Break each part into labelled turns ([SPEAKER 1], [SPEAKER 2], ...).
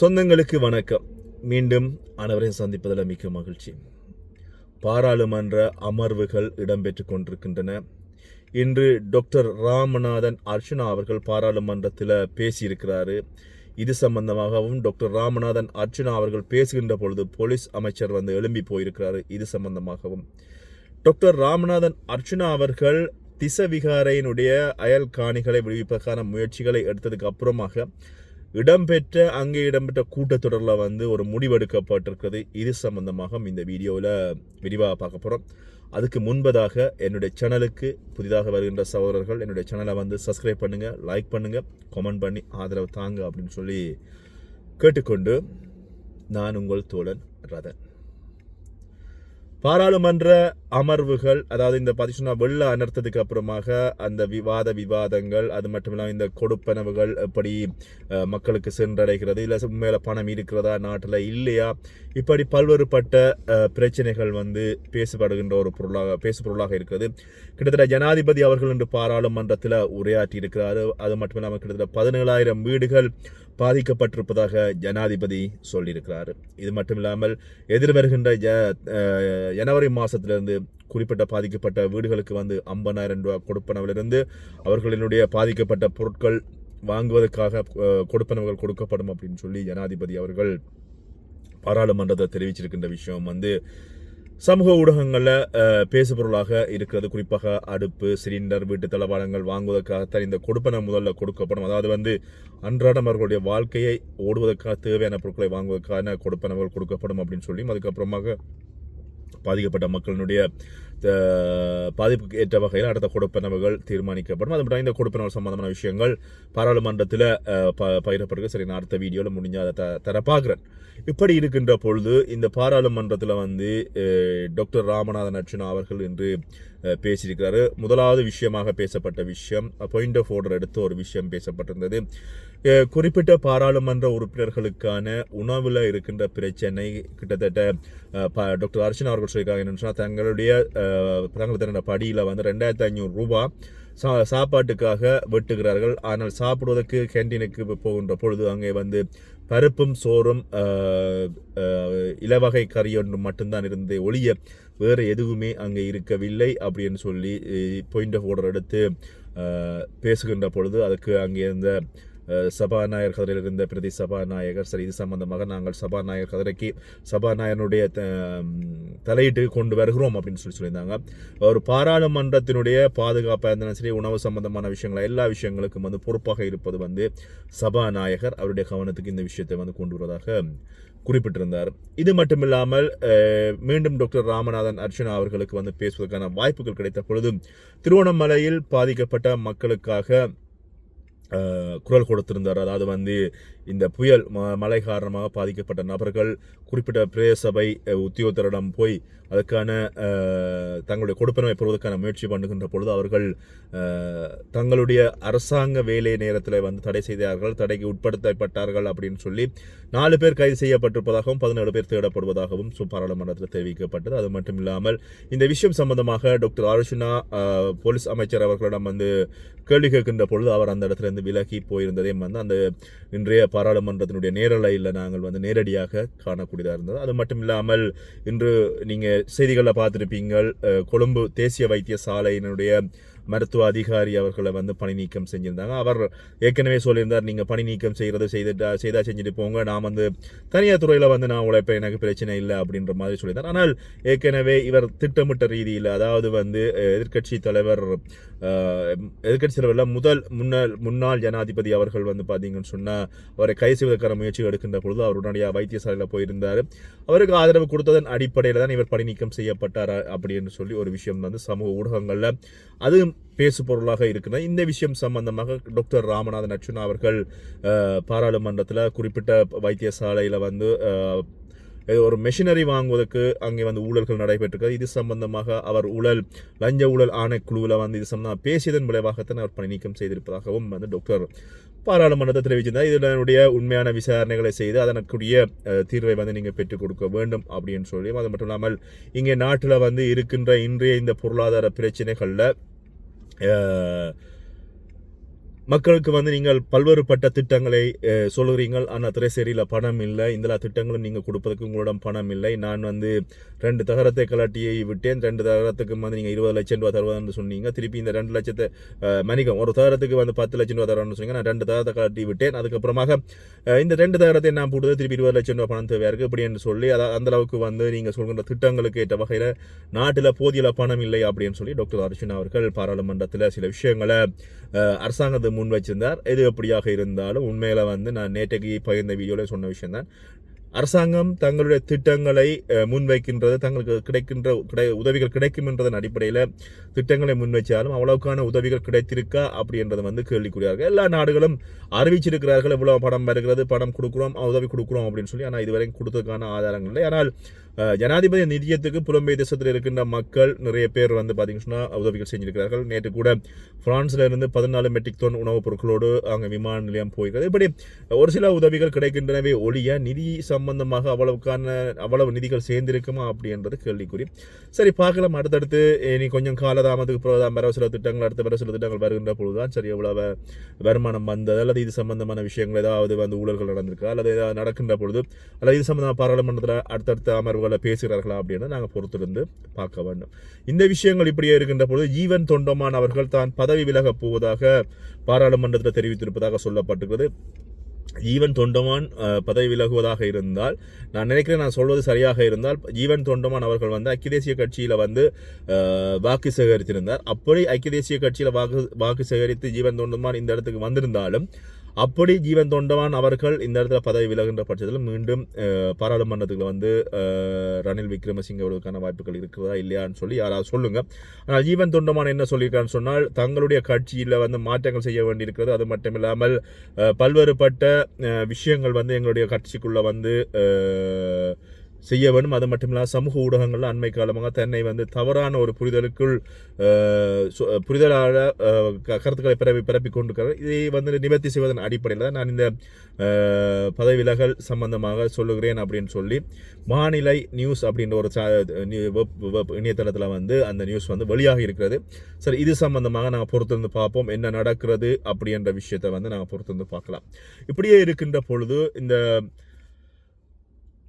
[SPEAKER 1] சொந்தங்களுக்கு வணக்கம். மீண்டும் அனைவரையும் சந்திப்பதில் மிக்க மகிழ்ச்சி. பாராளுமன்ற அமர்வுகள் இடம்பெற்று கொண்டிருக்கின்றன. இன்று டாக்டர் ராமநாதன் அர்ச்சுனா அவர்கள் பாராளுமன்றத்தில் பேசியிருக்கிறாரு. இது சம்பந்தமாகவும் டாக்டர் ராமநாதன் அர்ச்சுனா அவர்கள் பேசுகின்ற பொழுது போலீஸ் அமைச்சர் வந்து எழும்பி போயிருக்கிறாரு. இது சம்பந்தமாகவும். டாக்டர் ராமநாதன் அர்ச்சுனா அவர்கள் திசவிகாரையினுடைய அயல் காணிகளை விடுவிப்பதற்கான முயற்சிகளை எடுத்ததுக்கு அப்புறமாக இடம்பெற்ற அங்கே இடம்பெற்ற கூட்டத்தொடரில் வந்து ஒரு முடிவெடுக்கப்பட்டிருக்கிறது. இது சம்பந்தமாக இந்த வீடியோவில் விரிவாக பார்க்க போகிறோம் அதுக்கு முன்பதாக என்னுடைய சேனலுக்கு புதிதாக வருகின்ற சகோதரர்கள் என்னுடைய சேனலை வந்து சப்ஸ்கிரைப் பண்ணுங்கள் லைக் பண்ணுங்கள் கமெண்ட் பண்ணி ஆதரவு தாங்க அப்படின்னு சொல்லி கேட்டுக்கொண்டு நான் உங்கள் தோழன் ரதன். பாராளுமன்ற அமர்வுகள் அதாவது இந்த பதிச்சுனா வெள்ள அனர்த்தத்துக்கு அப்புறமாக அந்த விவாத விவாதங்கள் அது மட்டும் இல்லாமல் இந்த கொடுப்பனவுகள் எப்படி மக்களுக்கு சென்றடைகிறது இல்லை உண்மையில பணம் இருக்கிறதா நாட்டில் இல்லையா இப்படி பல்வேறுபட்ட பிரச்சனைகள் வந்து பேசப்படுகின்ற ஒரு பொருளாக பேசு பொருளாக இருக்கிறது. கிட்டத்தட்ட ஜனாதிபதி அவர்கள் இன்று பாராளுமன்றத்தில் உரையாற்றி இருக்கிறாரு. அது மட்டும் இல்லாமல் கிட்டத்தட்ட பதினேழாயிரம் வீடுகள் பாதிக்கப்பட்டிருப்பதாக ஜனாதிபதி சொல்லியிருக்கிறார். இது மட்டும் இல்லாமல் எதிர்வருகின்ற ஜ ஜனவரி மாதத்திலிருந்து குறிப்பிட்ட பாதிக்கப்பட்ட வீடுகளுக்கு வந்து ஐம்பதாயிரம் ரூபா கொடுப்பனவிலிருந்து அவர்களினுடைய பாதிக்கப்பட்ட பொருட்கள் வாங்குவதற்காக கொடுப்பனவுகள் கொடுக்கப்படும் அப்படின்னு சொல்லி ஜனாதிபதி அவர்கள் பாராளுமன்றத்தை தெரிவிச்சிருக்கின்ற விஷயம் வந்து சமூக ஊடகங்களில் பேசுபொருளாக இருக்கிறது. குறிப்பாக அடுப்பு சிலிண்டர் வீட்டு தளபாடங்கள் வாங்குவதற்காகத்தான் இந்த கொடுப்பனை முதல்ல கொடுக்கப்படும். அதாவது வந்து அன்றாடம் அவர்களுடைய வாழ்க்கையை ஓடுவதற்காக தேவையான பொருட்களை வாங்குவதற்கான கொடுப்பனவுகள் கொடுக்கப்படும் அப்படின்னு சொல்லி அதுக்கப்புறமாக பாதிக்கப்பட்ட மக்களினுடைய பாதிப்புக்கு ஏற்ற வகையில் அடுத்த கொடுப்பனவுகள் தீர்மானிக்கப்படும். அது மட்டும் இந்த கொடுப்பனவு சம்பந்தமான விஷயங்கள் பாராளுமன்றத்தில் ப பயிரப்பட்டிருக்கு சரி நான் அடுத்த வீடியோவில் முடிஞ்ச அதை த தர பார்க்குறேன். இப்படி இருக்கின்ற பொழுது இந்த பாராளுமன்றத்தில் வந்து டாக்டர் ராமநாதன் அர்ச்சுனா அவர்கள் இன்று பேசியிருக்கிறாரு. முதலாவது விஷயமாக பேசப்பட்ட விஷயம் பாயிண்ட் ஆஃப் ஆர்டர் எடுத்து ஒரு விஷயம் பேசப்பட்டிருந்தது. குறிப்பிட்ட பாராளுமன்ற உறுப்பினர்களுக்கான உணவில் இருக்கின்ற பிரச்சனை கிட்டத்தட்ட ப- டாக்டர் அர்ச்சனா அவர்கள் சொல்லியிருக்காங்க என்னன்னு சொன்னால் தங்களுடைய தங்கள் படியில் வந்து ரெண்டாயிரத்தி ஐநூறு ரூபாய் சா சாப்பாட்டுக்காக வெட்டுகிறார்கள். ஆனால் சாப்பிடுவதற்கு கேன்டீனுக்கு போகின்ற பொழுது அங்கே வந்து பருப்பும் சோறும் இலவகை கறி ஒன்றும் மட்டும்தான் இருந்தது ஒழிய வேறு எதுவுமே அங்கே இருக்கவில்லை அப்படின்னு சொல்லி பாயிண்ட் ஆஃப் ஆர்டர் எடுத்து பேசுகின்ற பொழுது அதுக்கு அங்கே இருந்த சபாநாயகர் கதிரையில் இருந்த பிரதி சபாநாயகர். சரி இது சம்பந்தமாக நாங்கள் சபாநாயகர் கதிரைக்கு சபாநாயகனுடைய த- தலையீட்டு கொண்டு வருகிறோம் அப்படின்னு சொல்லி சொல்லியிருந்தாங்க. ஒரு பாராளுமன்றத்தினுடைய பாதுகாப்பாக இருந்தாலும் சரி உணவு சம்பந்தமான விஷயங்கள் எல்லா விஷயங்களுக்கும் வந்து பொறுப்பாக இருப்பது வந்து சபாநாயகர் அவருடைய கவனத்துக்கு இந்த விஷயத்தை வந்து கொண்டு வருவதாக குறிப்பிட்டிருந்தார். இது மட்டும் இல்லாமல் மீண்டும் டாக்டர் ராமநாதன் அர்ச்சனா அவர்களுக்கு வந்து பேசுவதற்கான வாய்ப்புகள் கிடைத்த பொழுதும் திருவண்ணாமலையில் பாதிக்கப்பட்ட மக்களுக்காக குரல் கொடுத்திருந்தார். அதாவது வந்து இந்த புயல் ம- மழை காரணமாக பாதிக்கப்பட்ட நபர்கள் குறிப்பிட்ட பிரேசபை உத்தியோகத்தரிடம் போய் அதுக்கான தங்களுடைய கொடுப்பனவை பெறுவதற்கான முயற்சி பண்ணுகின்ற பொழுது அவர்கள் தங்களுடைய அரசாங்க வேலை நேரத்தில் வந்து தடை செய்தார்கள். தடைக்கு உட்படுத்தப்பட்டார்கள் அப்படின்னு சொல்லி நாலு பேர் கைது செய்யப்பட்டிருப்பதாகவும் பதினேழு பேர் தேடப்படுவதாகவும் பாராளுமன்றத்தில் தெரிவிக்கப்பட்டது. அது மட்டும் இல்லாமல் இந்த விஷயம் சம்பந்தமாக டாக்டர் ஆருஷினா போலீஸ் அமைச்சர் அவர்களிடம் வந்து கேள்வி கேட்கின்ற பொழுது அவர் அந்த இடத்துல இருந்து விலகி போயிருந்ததையும் வந்து அந்த இன்றைய பாராளுமன்றத்தினுடைய நேரலையில் நாங்கள் வந்து நேரடியாக காணக்கூடியதாக இருந்தது. அது மட்டும் இல்லாமல் இன்று நீங்கள் செய்திகளில் பார்த்துருப்பீங்கள் கொழும்பு தேசிய வைத்தியசாலையினுடைய மருத்துவ அதிகாரி அவர்களை வந்து பணி நீக்கம் செஞ்சிருந்தாங்க. அவர் ஏற்கனவே சொல்லியிருந்தார் நீங்கள் பணி நீக்கம் செய்கிறது செய்துட்டா செய்தா செஞ்சுட்டு போங்க. நான் வந்து தனியார் துறையில் வந்து நான் உழைப்பேன். எனக்கு பிரச்சனை இல்லை. அப்படின்ற மாதிரி சொல்லியிருந்தார். ஆனால் ஏற்கனவே இவர் திட்டமிட்ட ரீதியில் அதாவது வந்து எதிர்க்கட்சி தலைவர் எதிர்கட்சி தலைவரில் முதல் முன்னாள் முன்னாள் ஜனாதிபதி அவர்கள் வந்து பார்த்தீங்கன்னு சொன்னால் அவரை கைது செய்வதற்கான முயற்சி எடுக்கின்ற பொழுது அவர் உடனடியாக வைத்தியசாலையில் போயிருந்தார். அவருக்கு ஆதரவு கொடுத்ததன் அடிப்படையில் தான் இவர் பணி நீக்கம் செய்யப்பட்டார் அப்படின்னு சொல்லி ஒரு விஷயம் வந்து சமூக ஊடகங்களில் அது பேசு பொருளாக இருக்குன்னா இந்த விஷயம் சம்பந்தமாக டாக்டர் ராமநாதன் அர்ச்சுனா அவர்கள் பாராளுமன்றத்தில் குறிப்பிட்ட வைத்தியசாலையில் வந்து ஏதோ ஒரு மெஷினரி வாங்குவதற்கு அங்கே வந்து ஊழல்கள் நடைபெற்றிருக்கிறது. இது சம்பந்தமாக அவர் ஊழல் லஞ்ச ஊழல் ஆணைக்குழுவில் வந்து இது சம்பந்தமாக பேசியதன் விளைவாகத்தான் அவர் பணி நீக்கம் செய்திருப்பதாகவும் வந்து டாக்டர் பாராளுமன்றத்தை தெரிவிச்சிருந்தார். இதனுடைய உண்மையான விசாரணைகளை செய்து அதனுக்குரிய தீர்வை வந்து நீங்கள் பெற்றுக் கொடுக்க வேண்டும் அப்படின்னு சொல்லி. அது மட்டும் இல்லாமல் இங்கே நாட்டில் வந்து இருக்கின்ற இன்றைய இந்த பொருளாதார பிரச்சனைகளில் 呃 மக்களுக்கு வந்து நீங்கள் பல்வேறுபட்ட திட்டங்களை சொல்கிறீங்கள் ஆனால் திரைசேரியில் பணம் இல்லை. இந்த திட்டங்களும் நீங்கள் கொடுப்பதற்கு உங்களிடம் பணம் இல்லை. நான் வந்து ரெண்டு தகரத்தை கலாட்டியை விட்டேன். ரெண்டு தகரத்துக்கு வந்து நீங்கள் இருபது லட்சம் ரூபா தருவதுன்னு சொன்னீங்க. திருப்பி இந்த ரெண்டு லட்சத்தை மணிக்கம் ஒரு தகரத்துக்கு வந்து பத்து லட்சம் ரூபா தருவான்னு சொன்னீங்க. நான் ரெண்டு தகரத்தை கலாட்டி விட்டேன். அதுக்கப்புறமாக இந்த ரெண்டு தகரத்தை நான் போட்டது திருப்பி இருபது லட்சம் ரூபா பணம் தேவையாக இருக்குது இப்படின்னு சொல்லி அதை அந்தளவுக்கு வந்து நீங்கள் சொல்கின்ற திட்டங்களுக்கு ஏற்ற வகையில் நாட்டில் போதிய பணம் இல்லை அப்படின்னு சொல்லி டாக்டர் அர்ஜுன் அவர்கள் பாராளுமன்றத்தில் சில விஷயங்களை அரசாங்கத்தை முன் வச்சிருந்தார். எது எப்படியாக இருந்தாலும் உண்மையில் வந்து நான் நேற்றைக்கு பகிர்ந்த வீடியோவில் சொன்ன விஷயம்தான். அரசாங்கம் தங்களுடைய திட்டங்களை முன்வைக்கின்றது தங்களுக்கு கிடைக்கின்ற கிடை உதவிகள் கிடைக்கும் என்றதன் அடிப்படையில் திட்டங்களை முன்வைச்சாலும் அவ்வளவுக்கான உதவிகள் கிடைத்திருக்கா அப்படின்றது வந்து கேள்விக்குறியார்கள். எல்லா நாடுகளும் அறிவிச்சிருக்கிறார்கள் இவ்வளோ பணம் வருகிறது பணம் கொடுக்குறோம் உதவி கொடுக்குறோம் அப்படின்னு சொல்லி. ஆனால் இதுவரைக்கும் கொடுத்ததுக்கான ஆதாரங்கள் இல்லை. ஆனால் ஜனாதிபதி நிதியத்துக்கு புலம்பெய் தேசத்தில் இருக்கின்ற மக்கள் நிறைய பேர் வந்து பார்த்தீங்கன்னா உதவிகள் செஞ்சிருக்கிறார்கள். நேற்று கூட பிரான்ஸ்ல இருந்து பதினாலு மெட்ரிக் தொன் உணவுப் பொருட்களோடு அங்கே விமான நிலையம் போயிருக்கிறது. இப்படி ஒரு சில உதவிகள் கிடைக்கின்றனவே ஒழிய நிதி சம்பந்தமாக அவ்வளவுக்கான அவ்வளவு நிதிகள் சேர்ந்திருக்குமா அப்படின்றது கேள்விக்குறி. சரி பார்க்கலாம். அடுத்தடுத்து இனி கொஞ்சம் காலதாமத்துக்கு பிறகுதான் வர சில திட்டங்கள் அடுத்த வர சில திட்டங்கள் வருகின்ற பொழுதுதான் சரி எவ்வளவு வருமானம் வந்தது. அல்லது இது சம்பந்தமான விஷயங்கள் ஏதாவது வந்து ஊழல்கள் நடந்திருக்கா? அல்லது ஏதாவது நடக்கின்ற பொழுது அல்லது இது சம்பந்தமாக பாராளுமன்றத்தில் அடுத்தடுத்த அமர்வு அவர்களை பேசுகிறார்களா அப்படின்னு நாங்கள் பொறுத்திருந்து பார்க்க வேண்டும். இந்த விஷயங்கள் இப்படியே இருக்கின்ற பொழுது ஈவன் தொண்டமான் அவர்கள் தான் பதவி விலகப் போவதாக பாராளுமன்றத்தில் தெரிவித்திருப்பதாக சொல்லப்பட்டுகிறது ஈவன் தொண்டமான் பதவி விலகுவதாக இருந்தால் நான் நினைக்கிறேன் நான் சொல்வது சரியாக இருந்தால் ஈவன் தொண்டமான் அவர்கள் வந்து ஐக்கிய தேசிய கட்சியில் வந்து வாக்கு சேகரித்திருந்தார். அப்படி ஐக்கிய தேசிய கட்சியில் வாக்கு வாக்கு சேகரித்து ஜீவன் தொண்டமான் இந்த இடத்துக்கு வந்திருந்தாலும் அப்படி ஜீவன் தொண்டவான் அவர்கள் இந்த இடத்துல பதவி விலகின்ற பட்சத்தில் மீண்டும் பாராளுமன்றத்துக்கு வந்து ரணில் விக்ரமசிங்க அவர்களுக்கான வாய்ப்புகள் இருக்கிறதா இல்லையான்னு சொல்லி யாராவது சொல்லுங்க. ஆனால் ஜீவன் தொண்டமான் என்ன சொல்லியிருக்கான்னு சொன்னால் தங்களுடைய கட்சியில் வந்து மாற்றங்கள் செய்ய வேண்டியிருக்கிறது. அது மட்டும் இல்லாமல் பல்வேறுபட்ட விஷயங்கள் வந்து எங்களுடைய கட்சிக்குள்ளே வந்து செய்ய வேண்டும். அது மட்டும் இல்லாமல் சமூக ஊடகங்களில் அண்மை காலமாக தன்னை வந்து தவறான ஒரு புரிதலுக்குள் புரிதலாக க- கருத்துக்களை பிறப்பி பிறப்பிக் கொண்டிருக்கிறார். இதை வந்து நிவர்த்தி செய்வதன் அடிப்படையில் தான் நான் இந்த பதவிலகல் பதவி விலகல் சம்பந்தமாக சொல்லுகிறேன் அப்படின்னு சொல்லி வானிலை நியூஸ் அப்படின்ற ஒரு சா- இணையதளத்தில் வந்து அந்த நியூஸ் வந்து வெளியாக இருக்கிறது. சரி இது சம்பந்தமாக நாங்கள் பொறுத்திருந்து பார்ப்போம். என்ன நடக்கிறது அப்படின்ற விஷயத்தை வந்து நாங்கள் பொறுத்திருந்து பார்க்கலாம். இப்படியே இருக்கின்ற பொழுது இந்த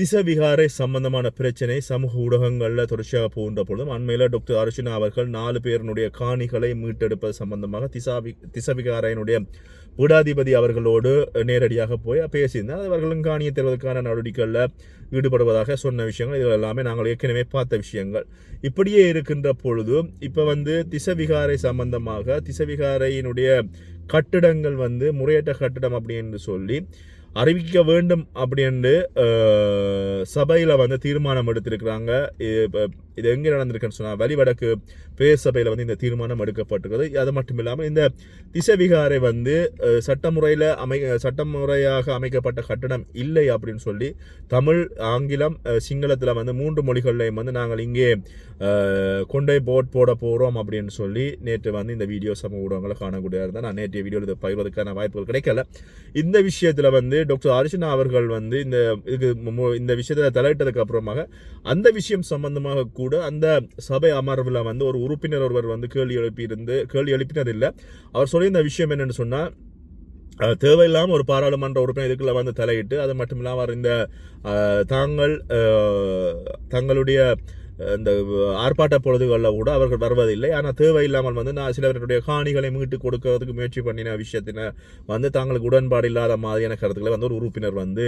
[SPEAKER 1] திசவிகாரை சம்பந்தமான பிரச்சனை சமூக ஊடகங்களில் தொடர்ச்சியாக போகின்ற பொழுதும் அண்மையில் டாக்டர் அர்ஜுனா அவர்கள் நாலு பேரினுடைய காணிகளை மீட்டெடுப்பது சம்பந்தமாக திசாவி திசவிகாரையினுடைய பீடாதிபதி அவர்களோடு நேரடியாக போய் பேசியிருந்தார். அவர்களும் காணியை தருவதற்கான நடவடிக்கைகளில் ஈடுபடுவதாக சொன்ன விஷயங்கள் இதில் எல்லாமே நாங்கள் ஏற்கனவே பார்த்த விஷயங்கள். இப்படியே இருக்கின்ற பொழுது இப்போ வந்து திசவிகாரை சம்பந்தமாக திசவிகாரையினுடைய கட்டிடங்கள் வந்து முறையற்ற கட்டிடம் அப்படின்னு சொல்லி அறிவிக்க வேண்டும் அப்படின்னு சபையில் வந்து தீர்மானம் எடுத்திருக்கிறாங்க. இது எங்கே நடந்திருக்குன்னு சொன்னால் வழிவடக்கு பிரதேச வந்து இந்த தீர்மானம் எடுக்கப்பட்டிருக்கிறது. அது மட்டும் இல்லாமல் இந்த திசவிகாரை வந்து சட்டமுறையில் அமை சட்டமுறையாக அமைக்கப்பட்ட கட்டணம் இல்லை அப்படின்னு சொல்லி தமிழ் ஆங்கிலம் சிங்களத்தில் வந்து மூன்று மொழிகள்லையும் வந்து நாங்கள் இங்கே அஹ், கொண்டே போட் போட போகிறோம் அப்படின்னு சொல்லி நேற்று வந்து இந்த வீடியோ சமூக ஊடகங்களை காணக்கூடியதாக இருந்தால் நான் நேற்றைய வீடியோவில் இதை பகிர்வதற்கான வாய்ப்புகள் கிடைக்கல. இந்த விஷயத்தில் வந்து டாக்டர் அர்ச்சனா அவர்கள் வந்து இந்த இதுக்கு இந்த விஷயத்தில் தலையிட்டதுக்கு அப்புறமாக அந்த விஷயம் சம்பந்தமாக கூட அந்த சபை அமர்வில் வந்து ஒரு உறுப்பினர் ஒருவர் வந்து கேள்வி எழுப்பியிருந்து கேள்வி எழுப்பினதில்லை. அவர் சொல்லியிருந்த விஷயம் என்னென்னு சொன்னால் தேவையில்லாமல் ஒரு பாராளுமன்ற உறுப்பினர் இதுக்குள்ள வந்து தலையிட்டு அது மட்டும் இல்லாமல் இந்த தாங்கள் தங்களுடைய இந்த ஆர்ப்பாட்ட பொழுதுகளில் கூட அவர்கள் வருவதில்லை. ஆனால் தேவையில்லாமல் வந்து நான் சிலவர்களுடைய காணிகளை மீட்டு கொடுக்கறதுக்கு முயற்சி பண்ணின விஷயத்தின வந்து தாங்களுக்கு உடன்பாடு இல்லாத மாதிரியான கருத்துக்களை வந்து ஒரு உறுப்பினர் வந்து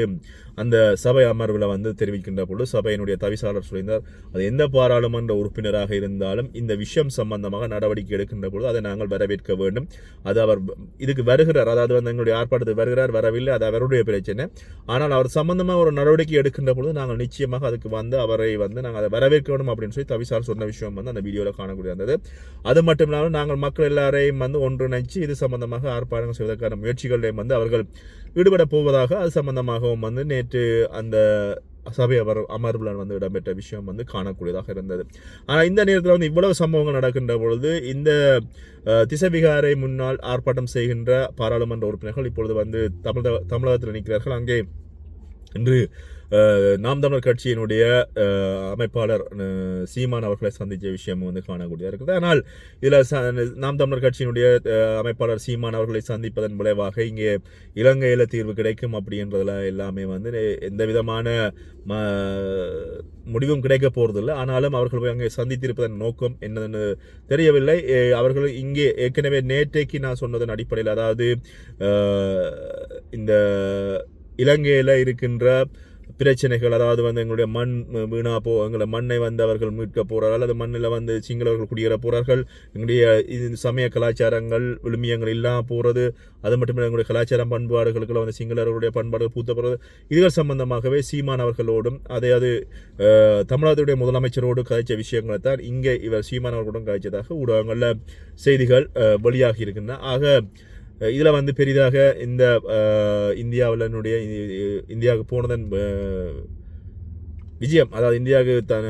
[SPEAKER 1] அந்த சபை அமர்வில் வந்து தெரிவிக்கின்ற பொழுது சபையினுடைய தவிசாளர் சொல்லியிருந்தார். அது எந்த பாராளுமன்ற உறுப்பினராக இருந்தாலும் இந்த விஷயம் சம்பந்தமாக நடவடிக்கை எடுக்கின்ற பொழுது அதை நாங்கள் வரவேற்க வேண்டும். அது அவர் இதுக்கு வருகிறார். அதாவது வந்து எங்களுடைய ஆர்ப்பாட்டத்துக்கு வருகிறார் வரவில்லை. அது அவருடைய பிரச்சனை. ஆனால் அவர் சம்பந்தமாக ஒரு நடவடிக்கை எடுக்கின்ற பொழுது நாங்கள் நிச்சயமாக அதுக்கு வந்து அவரை வந்து நாங்கள் அதை வரவேற்க வரவேற்கணும் அப்படின்னு சொல்லி தவிசால் சொன்ன விஷயம் வந்து அந்த வீடியோவில் காணக்கூடிய இருந்தது அது மட்டும் இல்லாமல் நாங்கள் மக்கள் எல்லாரையும் வந்து ஒன்றிணைச்சு இது சம்பந்தமாக ஆர்ப்பாட்டங்கள் செய்வதற்கான முயற்சிகளையும் வந்து அவர்கள் ஈடுபட போவதாக அது சம்பந்தமாகவும் வந்து நேற்று அந்த சபை அவர் அமர்வில் வந்து இடம்பெற்ற விஷயம் வந்து காணக்கூடியதாக இருந்தது. ஆனால் இந்த நேரத்தில் வந்து இவ்வளவு சம்பவங்கள் நடக்கின்ற பொழுது இந்த அஹ், திசவிகாரை முன்னால் ஆர்ப்பாட்டம் செய்கின்ற பாராளுமன்ற உறுப்பினர்கள் இப்பொழுது வந்து தமிழக தமிழகத்தில் நிற்கிறார்கள். அங்கே இன்று நாம் தமிழர் கட்சியினுடைய அமைப்பாளர் சீமான் அவர்களை சந்தித்த விஷயம் வந்து காணக்கூடியதாக இருக்குது. ஆனால் இதில் நாம் தமிழர் கட்சியினுடைய அமைப்பாளர் சீமான் அவர்களை சந்திப்பதன் விளைவாக இங்கே இலங்கையில் தீர்வு கிடைக்கும் அப்படின்றதுல எல்லாமே வந்து எந்த விதமான ம முடிவும் கிடைக்க போகிறதில்ல ஆனாலும் அவர்கள் போய் அங்கே சந்தித்திருப்பதன் நோக்கம் என்னதுன்னு தெரியவில்லை. அவர்கள் இங்கே ஏற்கனவே நேற்றைக்கு நான் சொன்னதன் அடிப்படையில் அதாவது இந்த இலங்கையில் இருக்கின்ற பிரச்சனைகள் அதாவது வந்து எங்களுடைய மண் வீணா போ எங்களை மண்ணை வந்து அவர்கள் மீட்க போகிறார்கள் அல்லது மண்ணில் வந்து சிங்களவர்கள் குடியேற போகிறார்கள் எங்களுடைய இது சமய கலாச்சாரங்கள் விழுமியங்கள் இல்லாமல் போகிறது அது மட்டும் இல்லை எங்களுடைய கலாச்சாரம் பண்பாடுகளுக்குள்ள வந்து சிங்களர்களுடைய பண்பாடுகள் பூத்த போகிறது இதுகள் சம்பந்தமாகவே சீமான் அவர்களோடும் அதையாது தமிழகத்துடைய முதலமைச்சரோடு கதைச்ச விஷயங்களை தான் இங்கே இவர் சீமான் அவர்களுடன் கதைச்சதாக ஊடகங்களில் செய்திகள் வெளியாகி இருக்கின்றன. ஆக இதில் வந்து பெரிதாக இந்த இந்தியாவிலனுடைய இந்தியாவுக்கு போனதன் விஜயம் அதாவது இந்தியாவுக்கு தன்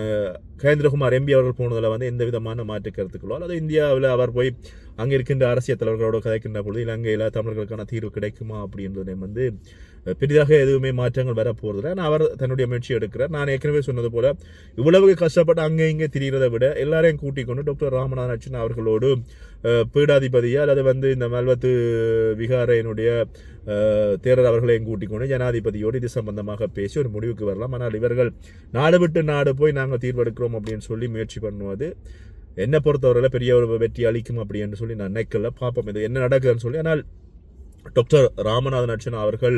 [SPEAKER 1] கேந்திரகுமார் எம்பி அவர்கள் போனதில் வந்து எந்த விதமான மாற்று கருத்துக்களோ அல்லது இந்தியாவில் அவர் போய் அங்கே இருக்கின்ற அரசியல் தலைவர்களோடு கதைக்கின்ற பொழுது இலங்கையில் தமிழர்களுக்கான தீர்வு கிடைக்குமா அப்படின்றதை வந்து பெரிதாக எதுவுமே மாற்றங்கள் வரப்போகிறதில்ல ஆனால் அவர் தன்னுடைய முயற்சி எடுக்கிறார். நான் ஏற்கனவே சொன்னது போல் இவ்வளவு கஷ்டப்பட்டு அங்கே இங்கே திரிகிறதை விட எல்லாரையும் கூட்டிக் கொண்டு டாக்டர் ராமநாதன் அர்ச்சனா அவர்களோடு பீடாதிபதியா அல்லது வந்து இந்த மல்வத்து விகாரையினுடைய தேரர் அவர்களையும் கூட்டிக் கொண்டு ஜனாதிபதியோடு இது சம்பந்தமாக பேசி ஒரு முடிவுக்கு வரலாம். ஆனால் இவர்கள் நாடு விட்டு நாடு போய் நாங்கள் தீர்வெடுக்கிறோம் அப்படின்னு சொல்லி முயற்சி பண்ணுவது என்னை பொறுத்தவரையில் பெரிய ஒரு வெற்றி அளிக்கும் அப்படின்னு சொல்லி நான் நினைக்கல. பார்ப்போம் இது என்ன நடக்குதுன்னு சொல்லி. ஆனால் டாக்டர் ராமநாதன் அர்ச்சனா அவர்கள்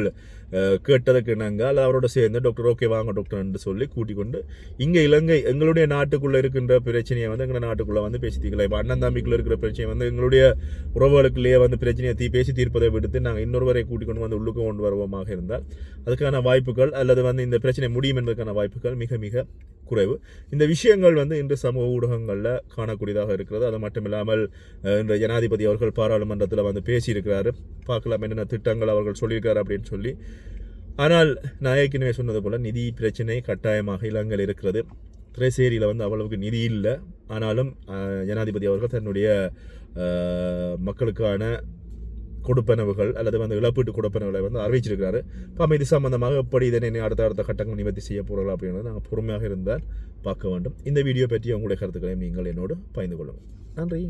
[SPEAKER 1] கேட்டதுக்கு நாங்கள் அல்லது அவரோட சேர்ந்து டாக்டர் ஓகே வாங்க டாக்டர் என்று சொல்லி கூட்டிக் கொண்டு இங்கே இலங்கை எங்களுடைய நாட்டுக்குள்ளே இருக்கின்ற பிரச்சனையை வந்து எங்கள் நாட்டுக்குள்ளே வந்து பேசி தீர்க்கலாம் இப்போ அண்ணன் தம்பிக்குள்ளே இருக்கிற பிரச்சனை வந்து எங்களுடைய உறவுகளுக்குள்ளேயே வந்து பிரச்சனையை தீ பேசி தீர்ப்பதை விடுத்து நாங்கள் இன்னொருவரை கூட்டிக் கொண்டு வந்து உள்ளுக்கு கொண்டு வருவோமாக இருந்தால் அதுக்கான வாய்ப்புகள் அல்லது வந்து இந்த பிரச்சனை முடியும் என்பதற்கான வாய்ப்புகள் மிக மிக குறைவு. இந்த விஷயங்கள் வந்து இன்று சமூக ஊடகங்களில் காணக்கூடியதாக இருக்கிறது. அது மட்டும் இல்லாமல் இன்று ஜனாதிபதி அவர்கள் பாராளுமன்றத்தில் வந்து பேசியிருக்கிறாரு. பார்க்கலாம் என்னென்ன திட்டங்கள் அவர்கள் சொல்லியிருக்கிறார் அப்படின்னு சொல்லி. ஆனால் நான் ஏற்கனவே சொன்னது போல் நிதி பிரச்சனை கட்டாயமாக இலங்கையில் இருக்கிறது. திரைசேரியில் வந்து அவ்வளவுக்கு நிதி இல்லை. ஆனாலும் ஜனாதிபதி அவர்கள் தன்னுடைய மக்களுக்கான கொடுப்பனவுகள் அல்லது வந்து இழப்பீட்டு கொடுப்பனவுகளை வந்து அறிவிச்சிருக்கிறாரு. இப்போ இது சம்பந்தமாக எப்படி இதனை அடுத்த அடுத்த கட்டங்கள் நிவர்த்தி செய்ய போகிறார்கள் அப்படின்றத நாங்கள் பொறுமையாக இருந்தால் பார்க்க வேண்டும். இந்த வீடியோ பற்றி உங்களுடைய கருத்துக்களையும் நீங்கள் என்னோடு பகிர்ந்து கொள்ளுங்கள். நன்றி.